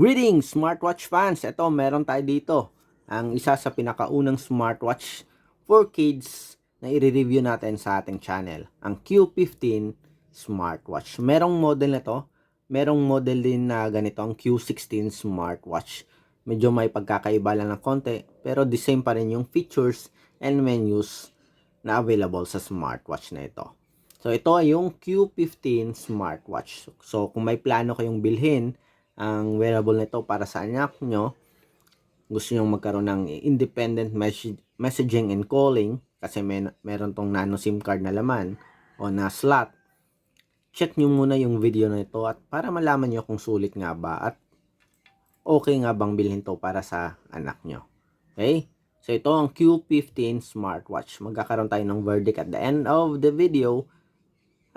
Greetings smartwatch fans! Ito, meron tayo dito. Ang isa sa pinakaunang smartwatch for kids na i-review natin sa ating channel. Ang Q15 smartwatch. Merong model na to. Merong model din na ganito, ang Q16 smartwatch. Medyo may pagkakaiba lang ng konti. Pero the same pa rin yung features and menus na available sa smartwatch na ito. So, ito ay yung Q15 smartwatch. So, kung may plano kayong bilhin, ang wearable nito para sa anak nyo, gusto nyo magkaroon ng independent message, messaging and calling, kasi may, meron tong nano SIM card na laman o na slot, check nyo muna yung video na ito at para malaman nyo kung sulit nga ba at okay nga bang bilhin to para sa anak nyo. Okay? So, ito ang Q15 smartwatch. Magkakaroon tayo ng verdict at the end of the video.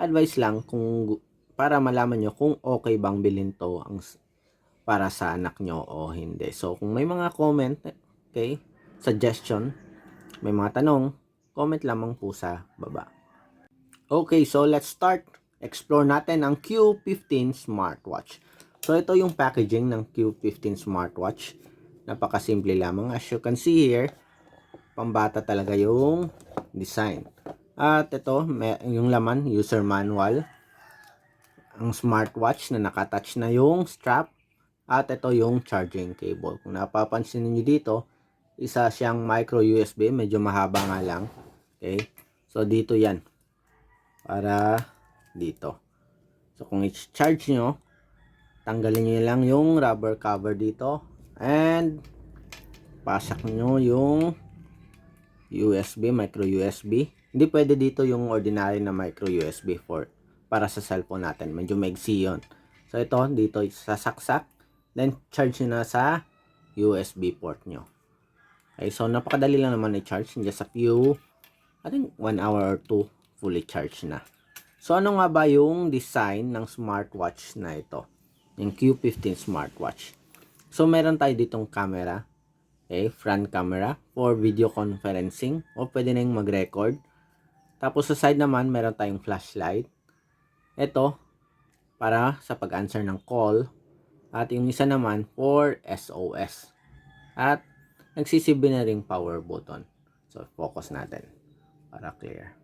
Advice lang kung para malaman nyo kung okay bang bilhin to ang para sa anak nyo o hindi. So, kung may mga comment, okay, suggestion, may mga tanong, comment lamang po sa baba. Okay, so let's start. Explore natin ang Q15 smartwatch. So, ito yung packaging ng Q15 smartwatch. Napakasimple lamang. As you can see here, pambata talaga yung design. At ito, may, yung laman, user manual. Ang smartwatch na nakatouch na yung strap. At ito yung charging cable. Kung napapansin niyo dito, isa siyang micro USB. Medyo mahaba nga lang. Okay. So, dito yan. Para dito. So, kung i-charge nyo, tanggalin nyo lang yung rubber cover dito. And, pasak nyo yung USB, micro USB. Hindi pwede dito yung ordinary na micro USB for para sa cellphone natin. Medyo maigsi yun. So, ito, dito sasaksak. Then, charge nyo na sa USB port nyo. Okay, so napakadali lang naman i-charge. Just a few, I think 1 hour or 2, fully charged na. So, ano nga ba yung design ng smartwatch na ito? Yung Q15 smartwatch. So, meron tayo ditong camera. Okay, front camera for video conferencing o pwede na yung mag-record. Tapos sa side naman, meron tayong flashlight. Ito, para sa pag-answer ng call. At yung isa naman for SOS. At nagsisibi na ring power button. So, focus natin para clear.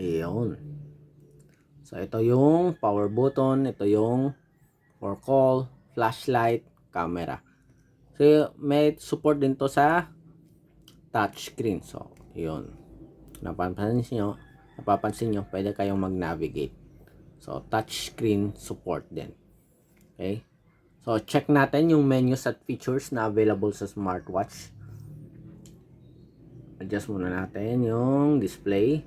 Ayun. So, ito yung power button. Ito yung for call, flashlight, camera. So, may support din to sa touchscreen. So, yun. Napapansin nyo, napapansin nyo, pwede kayong mag-navigate. So, touchscreen support din. Okay? So, check natin yung menus at features na available sa smartwatch. Adjust muna natin yung display.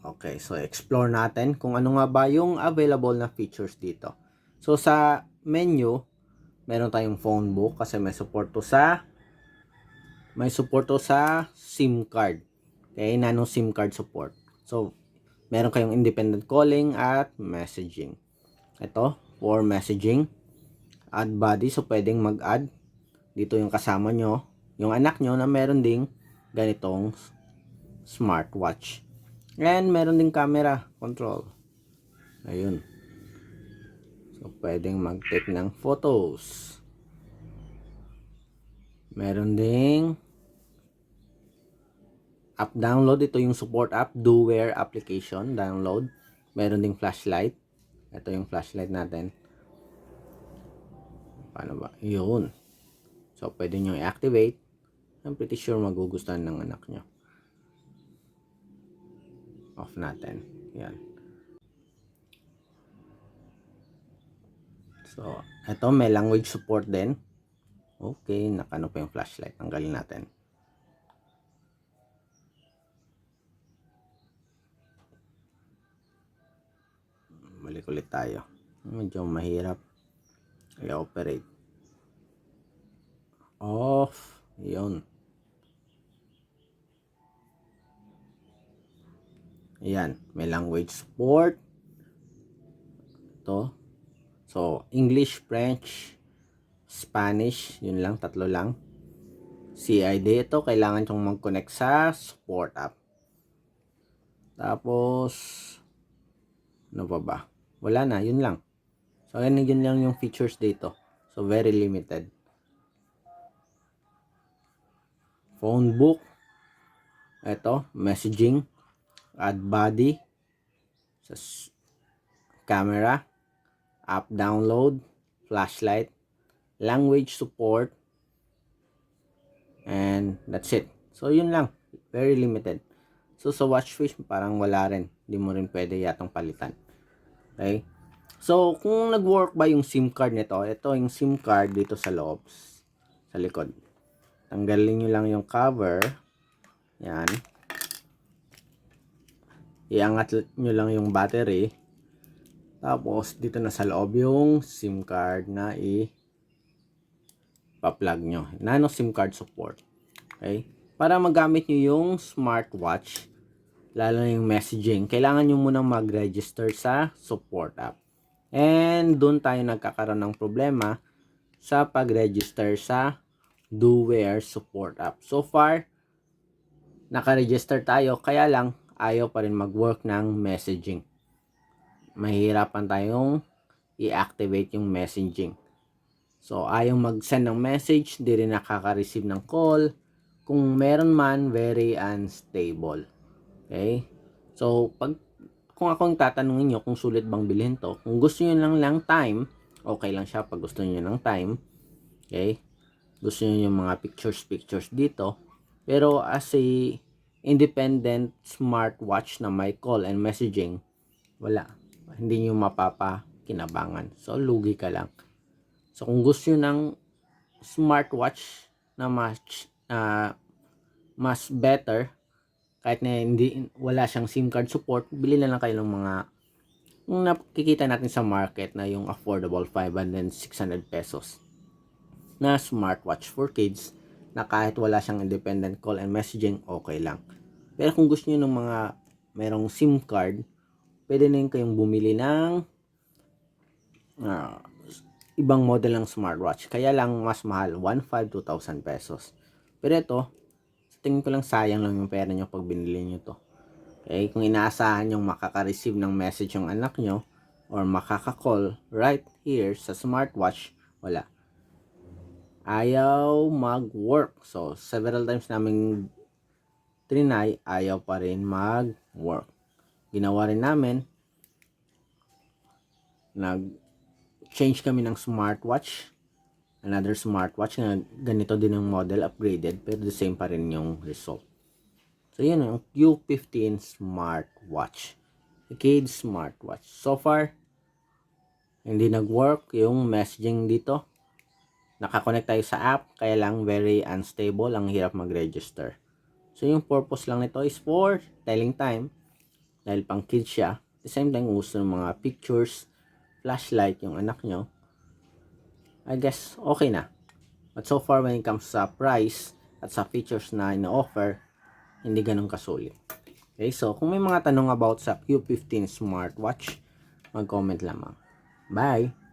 Okay, so explore natin kung ano nga ba yung available na features dito. So, sa menu, meron tayong phone book kasi may support to sa may support to sa SIM card. Okay, nano SIM card support. So, meron kayong independent calling at messaging. Ito, for messaging. Add body, so pwedeng mag-add. Dito yung kasama nyo. Yung anak nyo na meron ding ganitong smartwatch. And meron ding camera control. Ayun. So, pwedeng mag-take ng photos. Meron ding app download. Ito yung support app, DoWear application download. Meron ding flashlight. Ito yung flashlight natin. Paano ba? Yun. So, pwede nyo i-activate. I'm pretty sure magugustuhan ng anak nyo. Off natin. Yan. So, ito may language support din. Okay, nakano pa yung flashlight. Tanggalin natin. Balik ulit tayo. Medyo mahirap i-operate. Off. Yun. Ayan. May language support. Ito. So, English, French, Spanish. Yun lang. Tatlo lang. CID. Ito, kailangan yung mag-connect sa support app. Tapos, Ano pa ba? Wala na, yun lang. So, yan, yun lang yung features dito. So, very limited. Phone book. Ito, messaging. Add body. Sa camera. App download. Flashlight. Language support. And that's it. So, yun lang. Very limited. So, sa watch face, parang wala rin. Hindi mo rin pwede yatang palitan. Okay? So, kung nag-work ba yung SIM card nito, ito yung SIM card dito sa loob, sa likod. Tanggalin nyo lang yung cover. Yan. Iangat nyo lang yung battery. Tapos, dito na sa loob yung SIM card na i pa-plug nyo. Nano SIM card support. Okay? Para magamit nyo yung smartwatch, lalo na yung messaging, kailangan nyo munang mag-register sa support app. And doon tayo nagkakaroon ng problema sa pag-register sa DoWare support app. So far, naka-register tayo, kaya lang ayaw pa rin mag-work ng messaging. Mahirapan tayong i-activate yung messaging. So, ayaw mag-send ng message, di rin nakaka-receive ng call. Kung meron man, very unstable. Okay? So, pag kung ako yung tatanungin nyo kung sulit bang bilhin to, kung gusto nyo lang lang time, okay lang siya pag gusto nyo ng time. Okay? Gusto nyo yung mga pictures, pictures dito. Pero as a independent smartwatch na may call and messaging, wala. Hindi nyo mapapakinabangan. So, lugi ka lang. So, kung gusto nyo ng smartwatch na mas, ah, mas better, kahit na hindi wala siyang SIM card support, bili na lang kayo ng mga yung nakikita natin sa market na yung affordable 500 and 600 pesos na smartwatch for kids na kahit wala siyang independent call and messaging, okay lang. Pero kung gusto niyo ng mga merong SIM card, pwede na rin kayong bumili ng ah, ibang model ng smartwatch. Kaya lang mas mahal, 1,500 to 2,000 pesos. Pero ito, tingin ko lang sayang lang yung pera nyo pag binili nyo to. Okay, kung inaasahan yung makaka-receive ng message yung anak nyo or makaka-call right here sa smartwatch, wala. Ayaw mag-work. So, several times namin trinay, ayaw pa rin mag-work. Ginawa rin namin, nag-change kami ng smartwatch another smartwatch na ganito din ang model upgraded pero the same pa rin yung result. So yun ang Q15 smartwatch. Decade smartwatch. So far, hindi nag-work yung messaging dito. Nakakonect tayo sa app, kaya lang very unstable, ang hirap mag-register. So yung purpose lang nito is for telling time. Dahil pang kids siya. The same time, gusto ng mga pictures, flashlight yung anak nyo. I guess okay na. But so far when it comes sa price at sa features na ina-offer, hindi ganun kasulit. Okay, so kung may mga tanong about sa Q15 smartwatch, mag-comment lamang. Bye!